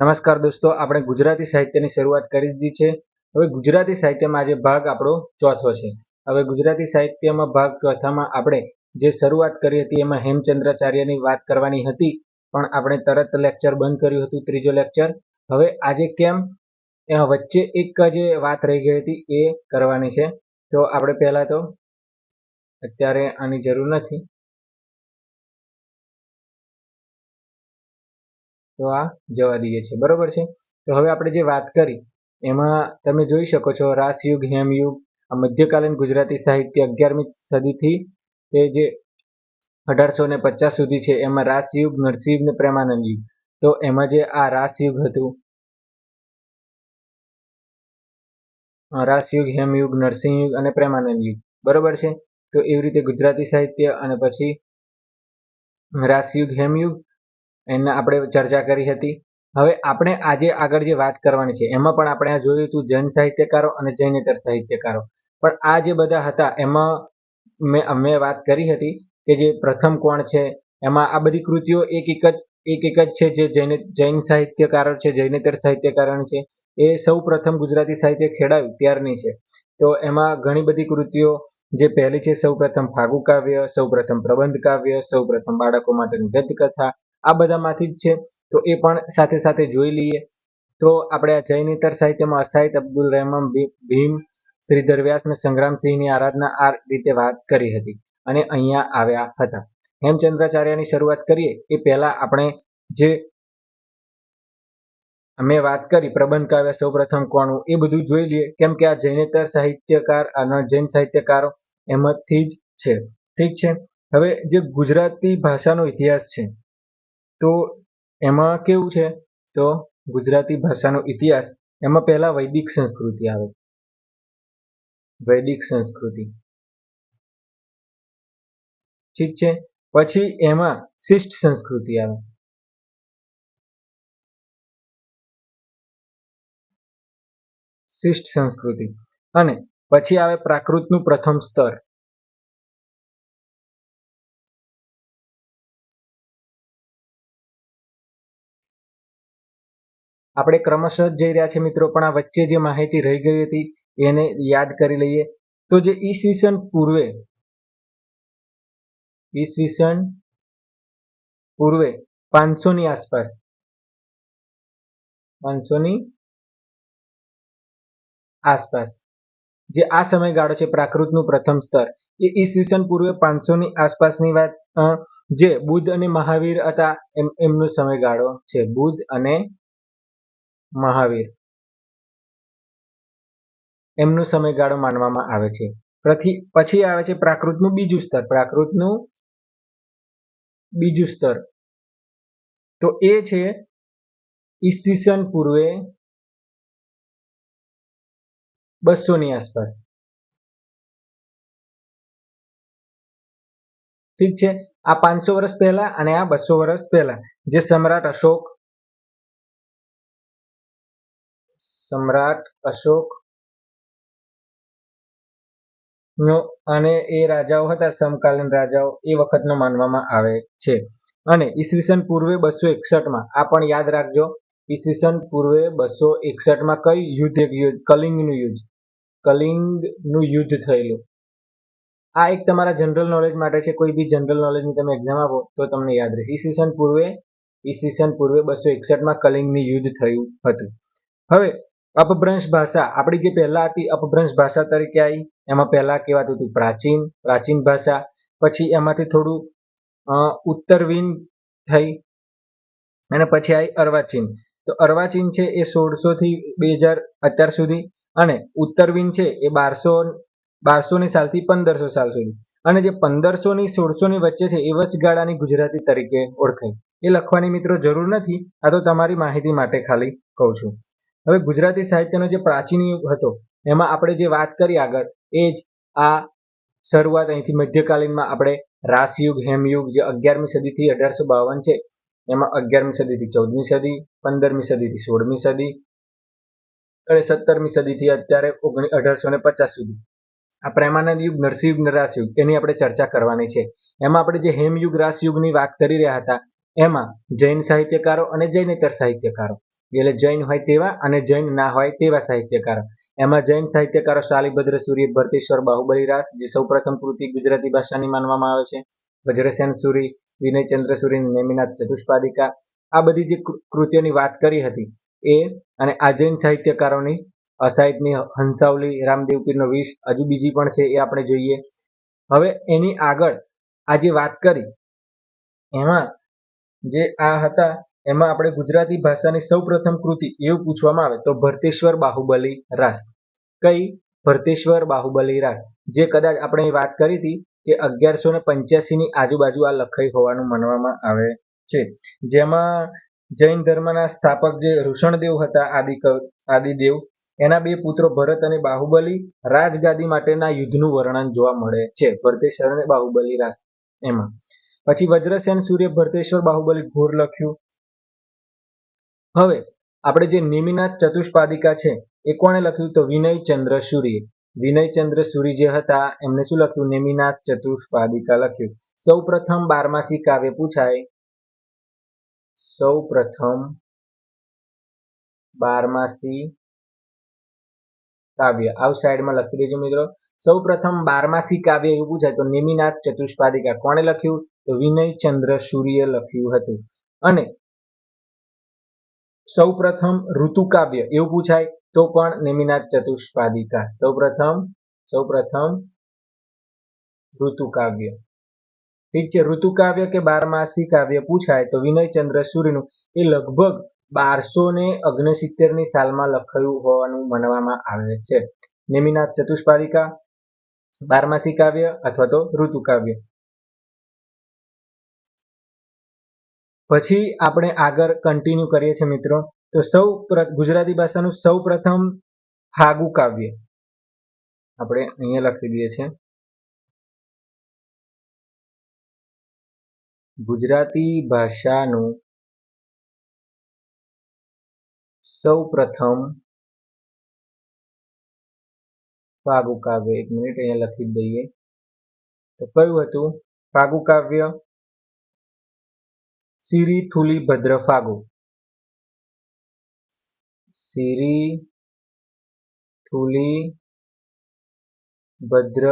નમસ્કાર દોસ્તો, આપણે ગુજરાતી સાહિત્યની શરૂઆત કરી દીધી છે. હવે ગુજરાતી સાહિત્યમાં આજે ભાગ આપણો ચોથો છે. હવે ગુજરાતી સાહિત્યમાં ભાગ ચોથામાં આપણે જે શરૂઆત કરી હતી એમાં હેમચંદ્રાચાર્યની વાત કરવાની હતી, પણ આપણે તરત લેક્ચર બંધ કર્યું હતું, ત્રીજો લેક્ચર. હવે આજે કેમ? વચ્ચે એક જે વાત રહી ગઈ હતી, એ કરવાની છે. તો આપણે પહેલાં તો, અત્યારે આની જરૂર નથી. તો આ જવા દઈએ છીએ. બરોબર છે? તો હવે આપણે જે વાત કરી, એમાં તમે જોઈ શકો છો રાસયુગ, હેમયુગ, આ મધ્યકાલીન ગુજરાતી સાહિત્ય અગિયારમી સદીથી તે જે અઢારસો ને પચાસ સુધી છે, એમાં રાસયુગ, નરસિંહ ને પ્રેમાનંદ યુગ. તો એમાં જે આ રાસયુગ હતું રાસયુગ, હેમયુગ, નરસિંહ યુગ અને પ્રેમાનંદ યુગ. બરોબર છે? તો એવી રીતે ગુજરાતી સાહિત્ય અને પછી રાસયુગ, હેમયુગ એને આપણે ચર્ચા કરી હતી. હવે આપણે આજે આગળ જે વાત કરવાની છે, એમાં પણ આપણે આ જોયું હતું જૈન સાહિત્યકારો અને જૈનેતર સાહિત્યકારો. પણ આ જે બધા હતા, એમાં મેં મેં વાત કરી હતી કે જે પ્રથમ કોણ છે, એમાં આ બધી કૃતિઓ એક એક જ, એક એક જ છે જે જૈન જૈન સાહિત્યકારો છે જૈનેતર સાહિત્યકારો છે. એ સૌ પ્રથમ ગુજરાતી સાહિત્ય ખેડાયું ત્યારની છે. તો એમાં ઘણી બધી કૃતિઓ, જે પહેલી છે સૌ પ્રથમ ફાગુ કાવ્ય, સૌ પ્રથમ પ્રબંધ કાવ્ય, સૌ પ્રથમ બાળકો માટેની ગદ્યકથા આ બધામાંથી જ છે. તો એ પણ સાથે સાથે જોઈ લઈએ. તો આપણે આ જૈનેતર સાહિત્યમાં અસાહિત અબ્દુલ રહેમાન ભીમ, શ્રીધર વ્યાસ અને સંગ્રામસિંહની આરાધના આ રીતે વાત કરી હતી અને અહીંયા આવ્યા હતા. હેમચંદ્રાચાર્યની શરૂઆત કરીએ. એ પહેલા આપણે જે અમે વાત કરી, પ્રબંધ કાવ્ય સૌ પ્રથમ કોણું, એ બધું જોઈ લઈએ. કેમ કે આ જૈનેતર સાહિત્યકાર અને જૈન સાહિત્યકારો એમાંથી જ છે. ઠીક છે? હવે જે ગુજરાતી ભાષાનો ઇતિહાસ છે તો એમાં કેવું છે? તો ગુજરાતી ભાષાનો ઇતિહાસ, એમાં પહેલા વૈદિક સંસ્કૃતિ આવે. વૈદિક સંસ્કૃતિ. ઠીક છે? પછી એમાં શિષ્ટ સંસ્કૃતિ આવે. શિષ્ટ સંસ્કૃતિ. અને પછી આવે પ્રાકૃતનું પ્રથમ સ્તર. આપણે ક્રમશઃ જઈ રહ્યા છે મિત્રો, પણ આ વચ્ચે જે માહિતી રહી ગઈ હતી એને યાદ કરી લઈએ. તો જે ઈસવીસન પૂર્વે ઈસવીસન પૂર્વે પાંચસો ની આસપાસ પાંચસો ની આસપાસ, જે આ સમયગાળો છે પ્રાકૃતનું પ્રથમ સ્તર. એ ઈસવીસન પૂર્વે પાંચસો ની આસપાસની વાત જે બુદ્ધ અને મહાવીર હતા, એમ, એમનો સમયગાળો છે. બુદ્ધ અને મહાવીર. એમનો સમયગાળો માનવામાં આવે છે. પછી આવે છે પ્રાકૃતનું બીજું સ્તર. પ્રાકૃતનું બીજું સ્તર. તો એ છે ઈસવીસન પૂર્વે બસોની આસપાસ. ઠીક છે? આ પાંચસો વર્ષ પહેલા અને આ બસો વર્ષ પહેલા. જે સમ્રાટ અશોક સમ્રાટ અશોક અને એ રાજાઓ હતા, સમકાલીન રાજાઓ, એ વખતનો માનવામાં આવે છે. અને ઈસવીસન પૂર્વે બસો એકસઠમાં, આ પણ યાદ રાખજો, ઈસવીસન પૂર્વે બસો એકસઠમાં કઈ યુદ્ધ યુદ્ધ, કલિંગનું યુદ્ધ કલિંગનું યુદ્ધ થયેલું? આ એક તમારા જનરલ નોલેજ માટે છે, કોઈ બી જનરલ નોલેજની તમે એક્ઝામ આપો તો તમને યાદ રહેશે. ઈસવીસન પૂર્વે ઈસવીસન પૂર્વે બસો એકસઠમાં કલિંગનું યુદ્ધ થયું હતું. હવે અપભ્રંશ ભાષા. આપણી જે પહેલા હતી અપભ્રંશ ભાષા તરીકે આવી એમાં પહેલા કહેવાતું હતું પ્રાચીન પ્રાચીન ભાષા. પછી એમાંથી થોડું ઉત્તરવીન થઈ અને પછી આવી અર્વાચીન. તો અર્વાચીન છે એ સોળસો થી બે હજાર અત્યાર સુધી અને ઉત્તરવીન છે એ બારસો બારસો ની સાલથી પંદરસો સાલ સુધી. અને જે પંદરસો ની સોળસો ની વચ્ચે છે એ વચગાળાની ગુજરાતી તરીકે ઓળખાય. એ લખવાની મિત્રો જરૂર નથી, આ તો તમારી માહિતી માટે ખાલી કહું છું. હવે ગુજરાતી સાહિત્યનો જે પ્રાચીન યુગ હતો, એમાં આપણે જે વાત કરી આગળ, એ જ આ શરૂઆત અહીંથી મધ્યકાલીનમાં આપણે રાસયુગ, હેમયુગ જે અગિયારમી સદીથી અઢારસો બાવન છે, એમાં અગિયારમી સદીથી ચૌદમી સદી, પંદરમી સદીથી સોળમી સદી અને સત્તરમી સદીથી અત્યારે ઓગણીસ અઢારસો ને પચાસ સુધી. આ પ્રેમાનંદ યુગ, નરસિંહ યુગ રાસયુગ, એની આપણે ચર્ચા કરવાની છે. એમાં આપણે જે હેમયુગ, રાસયુગની વાત કરી રહ્યા હતા, એમાં જૈન સાહિત્યકારો અને જૈનેતર સાહિત્યકારો. એટલે જૈન હોય તેવા અને જૈન ના હોય તેવા સાહિત્યકારો. એમાં જૈન સાહિત્યકારો શાલિભદ્ર સૂર્ય ભરતેશ્વર બાહુબલી રાસ, જે સૌપ્રથમ કૃતિ ગુજરાતી ભાષાની માનવામાં આવે છે. વજ્રસેન સુરી, વિનયચંદ્ર સુરી, નેમિનાથ ચતુષ્પાદિકા, આ બધી જે કૃતિઓની વાત કરી હતી, એ અને આ જૈન સાહિત્યકારોની અસાહિતની હંસાવલી, રામદેવ પીરનો વિષ, હજુ બીજી પણ છે એ આપણે જોઈએ. હવે એની આગળ આ જે વાત કરી, એમાં જે આ હતા એમાં આપણે ગુજરાતી ભાષાની સૌપ્રથમ કૃતિ એવું પૂછવામાં આવે તો ભરતેશ્વર બાહુબલી રાસ. કઈ? ભરતેશ્વર બાહુબલી રાસ. જે કદાચ આપણે વાત કરી હતી કે અગિયારસો ને પંચ્યાસી ની આજુબાજુ આ લખાઈ હોવાનું માનવામાં આવે છે. જેમાં જૈન ધર્મના સ્થાપક જે ઋષણદેવ હતા આદિ આદિદેવ, એના બે પુત્રો ભરત અને બાહુબલી રાજગાદી માટેના યુદ્ધનું વર્ણન જોવા મળે છે. ભરતેશ્વર અને બાહુબલી રાસ એમાં. પછી વજ્રસેન સૂર્ય ભરતેશ્વર બાહુબલી ઘોર લખ્યું. હવે, આપણે જે નિમિનાથ ચતુષ્પાદિકા છે એ કોણે લખ્યું તો વિનયચંદ્ર સૂર્ય. વિનયચંદ્ર સૂરી જે હતા, એમને શું લખ્યું? નેમિનાથ ચતુષ્પાદિકા લખ્યું. સૌ પ્રથમ બારમાસી કાવ્ય પૂછાય. સૌ પ્રથમ બારમાસી કાવ્ય. આવ સાઈડમાં લખી દેજો મિત્રો. સૌ પ્રથમ બારમાસી કાવ્ય એવું પૂછાય તો નેમિનાથ ચતુષ્પાદિકા કોણે લખ્યું? તો વિનયચંદ્ર સૂર્ય લખ્યું હતું. અને સૌ પ્રથમ ઋતુ એવું પૂછાય, તો પણ નેમિનાથ ચતુષ્પાદિકા. સૌ પ્રથમ સૌ પ્રથમ ઋતુ ઠીક છે, ઋતુકાવ્ય કે બારમાસી કાવ્ય પૂછાય, તો વિનયચંદ્ર સૂર્યનું એ લગભગ બારસો ને ઓગણસિત્તેરની સાલમાં લખાયું હોવાનું માનવામાં આવે છે. નેમિનાથ ચતુષ્પાદિકા, બારમાસી કાવ્ય અથવા તો ઋતુ પછી આપણે આગળ કન્ટિન્યુ કરીએ છીએ મિત્રો. તો સૌ ગુજરાતી ભાષાનું સૌ પ્રથમ ફાગુ કાવ્ય. આપણે અહીંયા લખી દઈએ છીએ. ગુજરાતી ભાષાનું સૌ પ્રથમ ફાગુ કાવ્ય. એક મિનિટ અહીંયા લખી દઈએ. તો કયું હતું? ફાગુ કાવ્ય. સિરી થુલી ભદ્ર ફાગુ સિરી થુલી ભદ્ર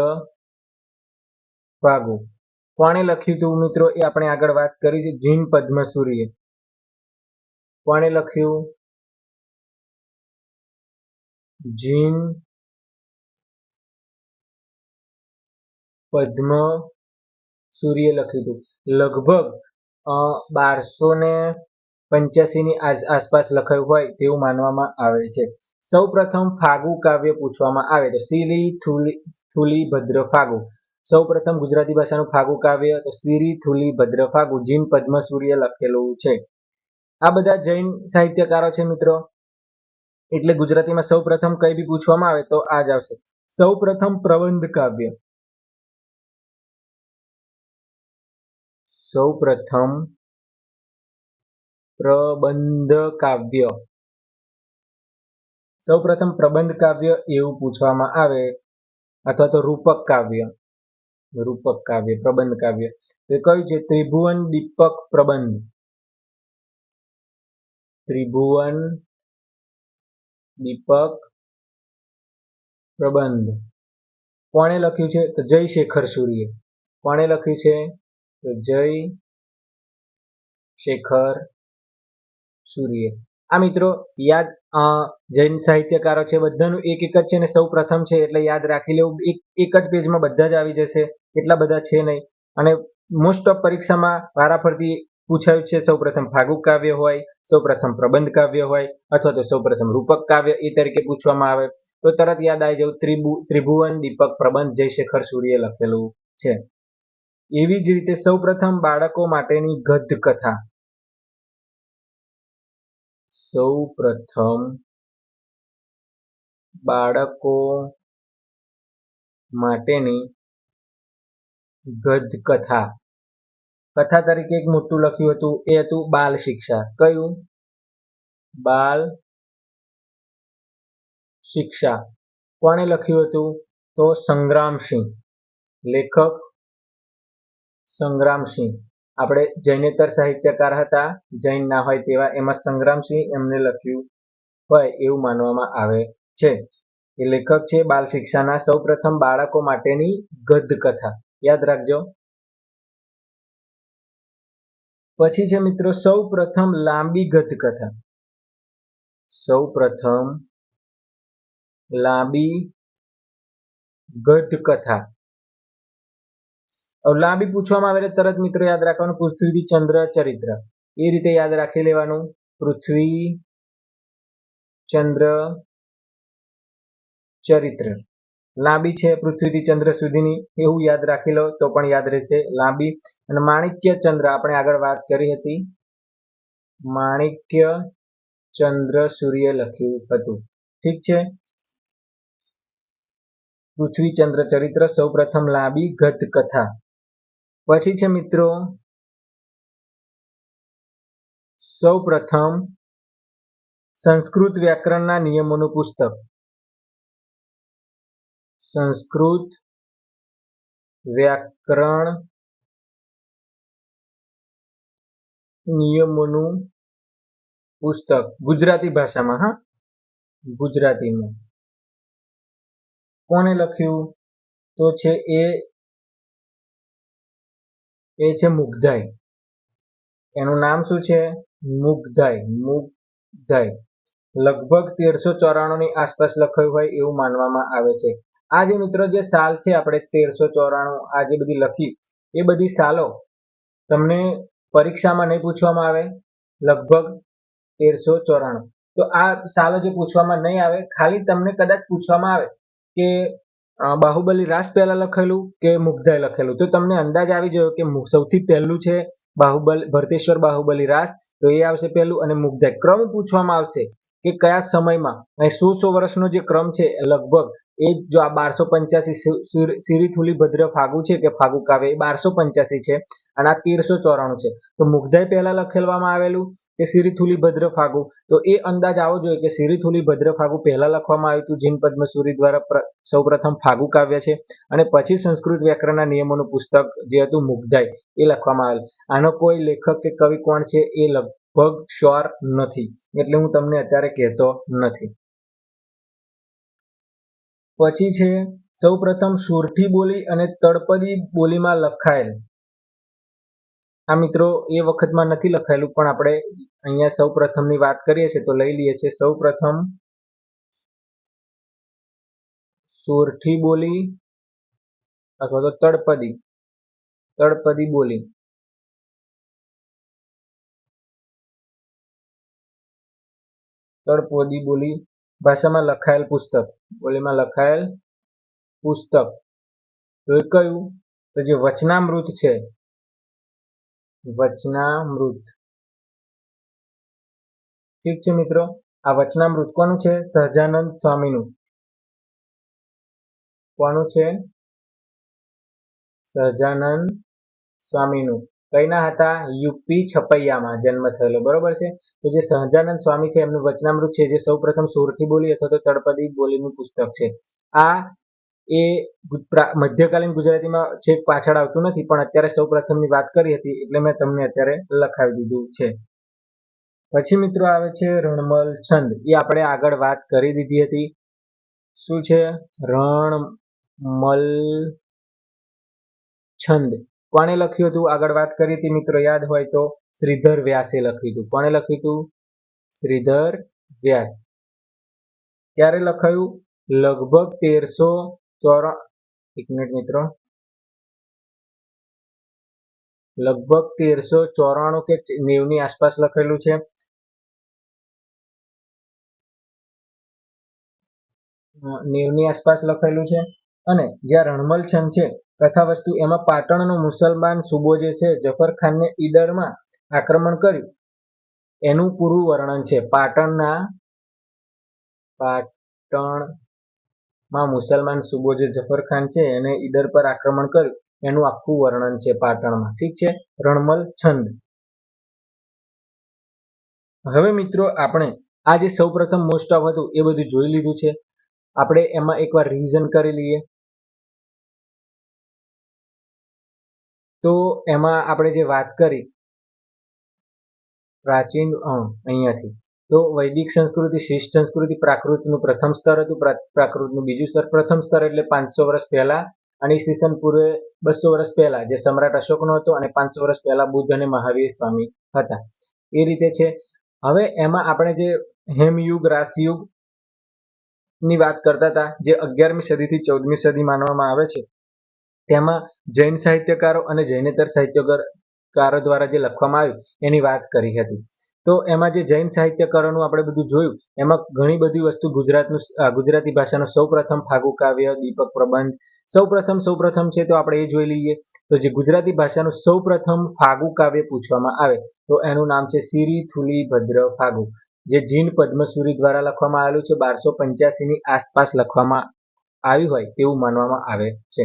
ફાગુ કોણે લખ્યું હતું મિત્રો? એ આપણે આગળ વાત કરી છે, જીન પદ્મસૂરીએ. કોણે લખ્યું? જીન પદ્મ સૂર્ય લખ્યું હતું લગભગ બારસો ને પંચ્યાસીની આસપાસ લખાયું હોય તેવું માનવામાં આવે છે. સૌ પ્રથમ ફાગુ કાવ્ય પૂછવામાં આવે તો સિરી થુલી થુલી ભદ્ર ફાગુ. સૌ પ્રથમ ગુજરાતી ભાષાનું ફાગુ કાવ્ય તો સિરી થુલી ભદ્ર ફાગુ, જીન પદ્મસૂર્ય લખેલું છે. આ બધા જૈન સાહિત્યકારો છે મિત્રો. એટલે ગુજરાતીમાં સૌ પ્રથમ કઈ બી પૂછવામાં આવે તો આ જ આવશે. સૌ પ્રથમ પ્રબંધ કાવ્ય. સૌ પ્રથમ પ્રબંધ કાવ્ય સૌ પ્રથમ પ્રબંધ કાવ્ય એવું પૂછવામાં આવે અથવા તો રૂપક કાવ્ય. રૂપક કાવ્ય પ્રબંધ કાવ્ય એ કયું છે? ત્રિભુવન દીપક પ્રબંધ. ત્રિભુવન દીપક પ્રબંધ. કોણે લખ્યું છે? તો જયશેખર સૂરીએ. કોણે લખ્યું છે? તો જય શેખર સૂર્ય. આ મિત્રો યાદ જૈન સાહિત્યકારો છે બધાનું એક એક જ છે ને સૌ પ્રથમ છે એટલે યાદ રાખી લેવું. એક એક જ પેજમાં બધા જ આવી જશે. એટલા બધા છે નહીં. અને મોસ્ટ ઓફ પરીક્ષામાં વારાફરતી પૂછાયું છે સૌ પ્રથમ ફાગુ કાવ્ય હોય, સૌ પ્રથમ પ્રબંધ કાવ્ય હોય, અથવા તો સૌ પ્રથમ રૂપક કાવ્ય એ તરીકે પૂછવામાં આવે. તો તરત યાદ આવી જવું. ત્રિભુ, ત્રિભુવન દીપક પ્રબંધ જયશેખર સૂર્ય લખેલું છે. એવી જ રીતે સૌ પ્રથમ બાળકો માટેની ગદ્ય કથા સૌ પ્રથમ બાળકો માટેની ગદ્ય કથા કથા તરીકે એક મોટું લખ્યું હતું, એ હતું બાલ શિક્ષા. કયું? બાલ શિક્ષા. કોણે લખ્યું હતું? તો સંગ્રામસિંહ, લેખક સંગ્રામસિંહ. આપણે જૈનેતર સાહિત્યકાર હતા, જૈન ના હોય તેવા એમાં સંગ્રામસિંહ એમને લખ્યું હોય એવું માનવામાં આવે છે. એ લેખક છે બાલ શિક્ષાના સૌપ્રથમ બાળકો માટેની ગદ્ય કથા યાદ રાખજો. પછી છે મિત્રો સૌ પ્રથમ લાંબી ગદ્ય કથા સૌ પ્રથમ લાંબી ગદ્ય કથા લાંબી પૂછવામાં આવે એટલે તરત મિત્રો યાદ રાખવાનું, પૃથ્વી ચંદ્ર ચરિત્ર. એ રીતે યાદ રાખી લેવાનું. પૃથ્વી ચંદ્ર ચરિત્ર. લાંબી છે પૃથ્વીથી ચંદ્ર સુધીની, એવું યાદ રાખી લો તો પણ યાદ રહેશે લાંબી. અને માણિક્ય ચંદ્ર, આપણે આગળ વાત કરી હતી. માણિક્ય ચંદ્ર સૂર્ય લખ્યું હતું. ઠીક છે? પૃથ્વી ચંદ્ર ચરિત્ર સૌપ્રથમ લાંબી ગત કથા પછી છે મિત્રો સૌ પ્રથમ સંસ્કૃત વ્યાકરણના નિયમોનું પુસ્તક. સંસ્કૃત વ્યાકરણ નિયમોનું પુસ્તક. ગુજરાતી ભાષામાં, હા? ગુજરાતીમાં. કોને લખ્યું? તો છે એ એ છે મુગ્ધાઈ. એનું નામ શું છે? મુગ્ધાઈ. મુગ્ધાઈ. લગભગ તેરસો ચોરાણુંની આસપાસ લખાયું હોય એવું માનવામાં આવે છે. આ જે મિત્રો જે સાલ છે આપણે તેરસો ચોરાણું, આ જે બધી લખી, એ બધી સાલો તમને પરીક્ષામાં નહીં પૂછવામાં આવે. લગભગ તેરસો ચોરાણું. તો આ સાલો જે પૂછવામાં નહીં આવે, ખાલી તમને કદાચ પૂછવામાં આવે કે બાહુબલી રાસ પહેલા લખેલું કે મુગ્ધાએ લખેલું? તો તમને અંદાજ આવી ગયો કે સૌથી પહેલું છે બાહુબલી, ભરતેશ્વર બાહુબલી રાસ. તો એ આવશે પહેલું અને મુગ્ધાય ક્રમ પૂછવામાં આવશે કે કયા સમયમાં અહીં સો સો વર્ષનો જે ક્રમ છે, લગભગ એ જો આ બારસો પંચ્યાસી સિરીથુલી ભદ્ર ફાગુ છે કે ફાગુ કાવ્ય, એ બારસો પંચ્યાસી છે અને આ તેરસો ચોરાણું છે. તો મુગ્ધાય પહેલા લખેલવામાં આવેલું કે સિરીથુલી ભદ્ર ફાગુ. તો એ અંદાજ આવો જોઈએ કે સિરીથુલી ભદ્ર ફાગુ પહેલા લખવામાં આવ્યું હતું જીન પદ્મસુરી દ્વારા સૌપ્રથમ ફાગુ કાવ્ય છે અને પછી સંસ્કૃત વ્યાકરણના નિયમોનું પુસ્તક જે હતું મુગ્ધાય એ લખવામાં આવેલું. આનો કોઈ લેખક કે કવિ કોણ છે એ લગભગ શ્યોર નથી. એટલે હું તમને અત્યારે કહેતો નથી. પછી છે, સૌપ્રથમ સુરઠી બોલી અને તળપદી બોલીમાં લખાયેલ. આ મિત્રો, એ વખતમાં નથી લખાયેલું, પણ આપણે અહીંયા સૌ પ્રથમની વાત કરીએ છીએ, તો લઈ લઈએ છીએ. સૌ પ્રથમ સુરઠી બોલી અથવા તો તળપદી તળપદી બોલી. તળપદી બોલી ભાષામાં લખાયેલ પુસ્તક. બોલીમાં લખાયેલ પુસ્તક. તો કયું? તો જે વચનામૃત છે. વચનામૃત. ઠીક છે મિત્રો? આ વચનામૃત કોનું છે? સહજાનંદ સ્વામીનું. કોનું છે? સહજાનંદ સ્વામીનું. કઈના હતા? યુપી છપૈયામાં જન્મ થયેલો. બરોબર છે? તો જે સહજાનંદ સ્વામી છે, એમનું વચનામૃત છે, જે સૌ પ્રથમ સોરઠી બોલી અથવા તો તળપદી બોલીનું પુસ્તક છે. આ એ મધ્યકાલીન ગુજરાતીમાં છેક પાછળ આવતું નથી, પણ અત્યારે સૌ પ્રથમની વાત કરી હતી, એટલે મેં તમને અત્યારે લખાવી દીધું છે. પછી મિત્રો આવે છે રણમલ છંદ. એ આપણે આગળ વાત કરી દીધી હતી. શું છે? રણમલ છંદ. કોણે લખ્યું હતું? આગળ વાત કરી હતી મિત્રો, યાદ હોય તો. શ્રીધર વ્યાસે લખ્યું હતું. કોણે લખ્યું હતું? શ્રીધર વ્યાસ. ક્યારે લખાયું? લગભગ તેરસો ચોરા, એક મિનિટ, મિત્રો. લગભગ તેરસો ચોરાણું કે નેવની આસપાસ લખેલું છે. નેવની આસપાસ લખેલું છે. અને જ્યાં રણમલ છંદ છે કથા વસ્તુ એમાં પાટણનો મુસલમાન સુબો જે છે, જફર ખાનને ઈડરમાં આક્રમણ કર્યું. એનું પૂરું વર્ણન છે. પાટણના પાટણમાં મુસલમાન સુબો જે જફર ખાન છે, એને ઈડર પર આક્રમણ કર્યું. એનું આખું વર્ણન છે પાટણમાં. ઠીક છે? રણમલ છંદ. હવે મિત્રો આપણે આ જે સૌપ્રથમ મોસ્ટ ઓફ હતું એ બધું જોઈ લીધું છે. આપણે એમાં એકવાર રિવિઝન કરી લઈએ. તો એમાં આપણે જે વાત કરી, પ્રાચીન અહીંયાથી, તો વૈદિક સંસ્કૃતિ, શિષ્ટ સંસ્કૃતિ પ્રાકૃતનું પ્રથમ સ્તર હતું, પ્રા- પ્રાકૃતનું બીજું સ્તર પ્રથમ સ્તર એટલે પાંચસો વર્ષ પહેલા અને ઈસવીસન પૂર્વે બસો વર્ષ પહેલા જે સમ્રાટ અશોકનો હતો અને પાંચસો વર્ષ પહેલા બુદ્ધ અને મહાવીર સ્વામી હતા. એ રીતે છે. હવે એમાં આપણે જે હેમયુગ રાસયુગની વાત કરતા હતા, જે અગિયારમી સદીથી ચૌદમી સદી માનવામાં આવે છે તેમાં જૈન સાહિત્યકારો અને જૈનેતર સાહિત્યકારો દ્વારા જે લખવામાં આવ્યું, એની વાત કરી હતી. તો એમાં જે જૈન સાહિત્યકારોનું આપણે બધું જોયું, એમાં ઘણી બધી વસ્તુ ગુજરાતનું ગુજરાતી ભાષાનું સૌપ્રથમ ફાગુ કાવ્ય, દીપક પ્રબંધ, સૌપ્રથમ સૌપ્રથમ છે તો આપણે એ જોઈ લઈએ, તો જે ગુજરાતી ભાષાનું સૌપ્રથમ ફાગુ કાવ્ય પૂછવામાં આવે, તો એનું નામ છે સિરી થુલી ભદ્ર ફાગુ, જે જીન પદ્મસુરી દ્વારા લખવામાં આવેલું છે, બારસો પંચ્યાસી ની આસપાસ લખવામાં આવ્યું હોય તેવું માનવામાં આવે છે.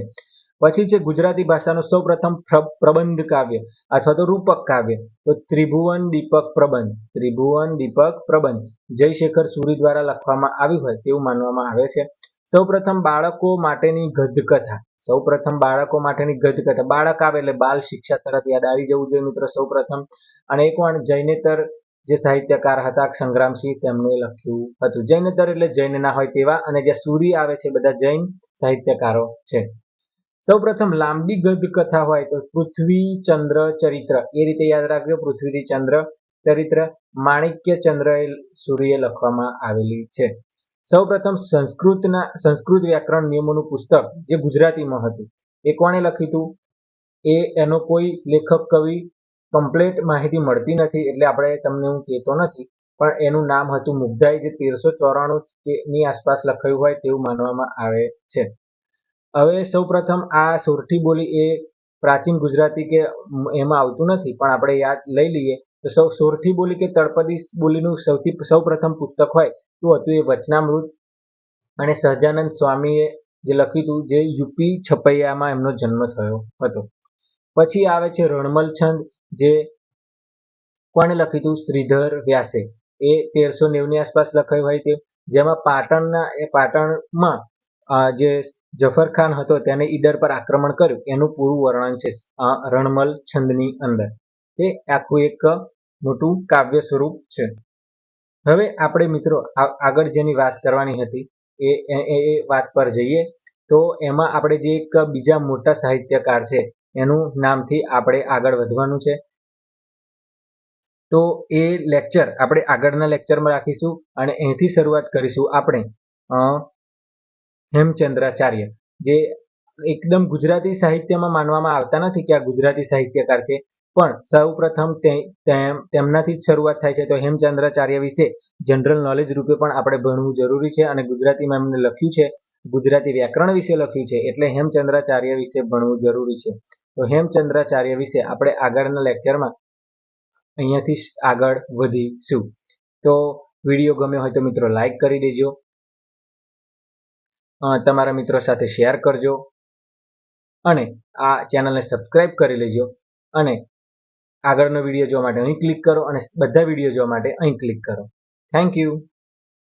પછી છે ગુજરાતી ભાષાનું સૌપ્રથમ પ્ર- પ્રબંધ કાવ્ય અથવા તો રૂપક કાવ્ય, તો ત્રિભુવન દીપક પ્રબંધ. ત્રિભુવન દીપક પ્રબંધ. જયશેખર સુરી દ્વારા લખવામાં આવ્યું હોય તેવું માનવામાં આવે છે. સૌપ્રથમ બાળકો માટેની ગદ્યકથા. સૌપ્રથમ બાળકો માટેની ગધકથા બાળક આવે એટલે બાલ શિક્ષા તરફ યાદ આવી જવું જોઈએ મિત્રો સૌપ્રથમ. અને એક વાર જૈનેતર જે સાહિત્યકાર હતા, સંગ્રામસિંહ, તેમણે લખ્યું હતું. જૈનેતર એટલે જૈનના હોય તેવા અને જે સૂરી આવે છે બધા જૈન સાહિત્યકારો છે. સૌપ્રથમ લાંબી ગદ કથા હોય તો પૃથ્વી ચંદ્ર ચરિત્ર. એ રીતે યાદ રાખજો, પૃથ્વીથી ચંદ્ર ચરિત્ર, માણિક્ય ચંદ્ર સૂર્યે લખવામાં આવેલી છે. સૌપ્રથમ સંસ્કૃતના, સંસ્કૃત વ્યાકરણ નિયમોનું પુસ્તક, જે ગુજરાતીમાં હતું. એ કોણે લખ્યું હતું? એ, એનો કોઈ લેખક, કવિ કમ્પ્લેટ માહિતી મળતી નથી, એટલે આપણે તમને હું કહેતો નથી, પણ એનું નામ હતું મુગ્ધાઈ, જે તેરસો ચોરાણું ની આસપાસ લખાયું હોય તેવું માનવામાં આવે છે. હવે સૌપ્રથમ આ સોરઠી બોલી એ પ્રાચીન ગુજરાતી કે એમાં આવતું નથી, પણ આપણે યાદ લઈ લઈએ, તો સૌ સોરઠી બોલી કે તળપદી બોલીનું સૌથી સૌપ્રથમ પુસ્તક હોય તો હતું એ વચનામૃત. અને સહજાનંદ સ્વામીએ જે લખ્યું હતું જે યુપી છપૈયામાં એમનો જન્મ થયો હતો. પછી આવે છે રણમલ છંદ, જે કોણે લખ્યું હતું? શ્રીધર વ્યાસે. એ તેરસો નેવની આસપાસ લખાયું હોય તે, જેમાં પાટણના, એ પાટણમાં જે જફર ખાન હતો તેને ઈડર પર આક્રમણ કર્યું. એનું પૂરું વર્ણન છે રણમલ છંદની અંદર. તે આખું એક મોટું કાવ્ય સ્વરૂપ છે. હવે આપણે મિત્રો આગળ જેની વાત કરવાની હતી, એ, એ- એ એ વાત પર જઈએ, તો એમાં આપણે જે એક બીજા મોટા સાહિત્યકાર છે, એનું નામથી આપણે આગળ વધવાનું છે. તો એ લેક્ચર આપણે આગળના લેક્ચરમાં રાખીશું અને અહીંથી શરૂઆત કરીશું આપણે. હેમચંદ્રાચાર્ય, જે એકદમ ગુજરાતી સાહિત્યમાં માનવામાં આવતા નથી કે આ ગુજરાતી સાહિત્યકાર છે. પણ સૌપ્રથમ તેમનાથી જ શરૂઆત થાય છે. તો હેમચંદ્રાચાર્ય વિશે જનરલ નોલેજ રૂપે પણ આપણે ભણવું જરૂરી છે અને ગુજરાતીમાં એમને લખ્યું છે. ગુજરાતી વ્યાકરણ વિશે લખ્યું છે એટલે હેમચંદ્રાચાર્ય વિશે ભણવું જરૂરી છે. તો હેમચંદ્રાચાર્ય વિશે આપણે આગળના લેક્ચરમાં અહીંયાથી આગળ વધીશું. તો વીડિયો ગમ્યો હોય તો મિત્રો લાઈક કરી દેજો. તમારા મિત્રો સાથે શેર કરજો અને આ ચેનલને સબસ્ક્રાઈબ કરી લેજો અને આગળનો વીડિયો જોવા માટે અહીં ક્લિક કરો અને બધા વીડિયો જોવા માટે અહીં ક્લિક કરો. Thank you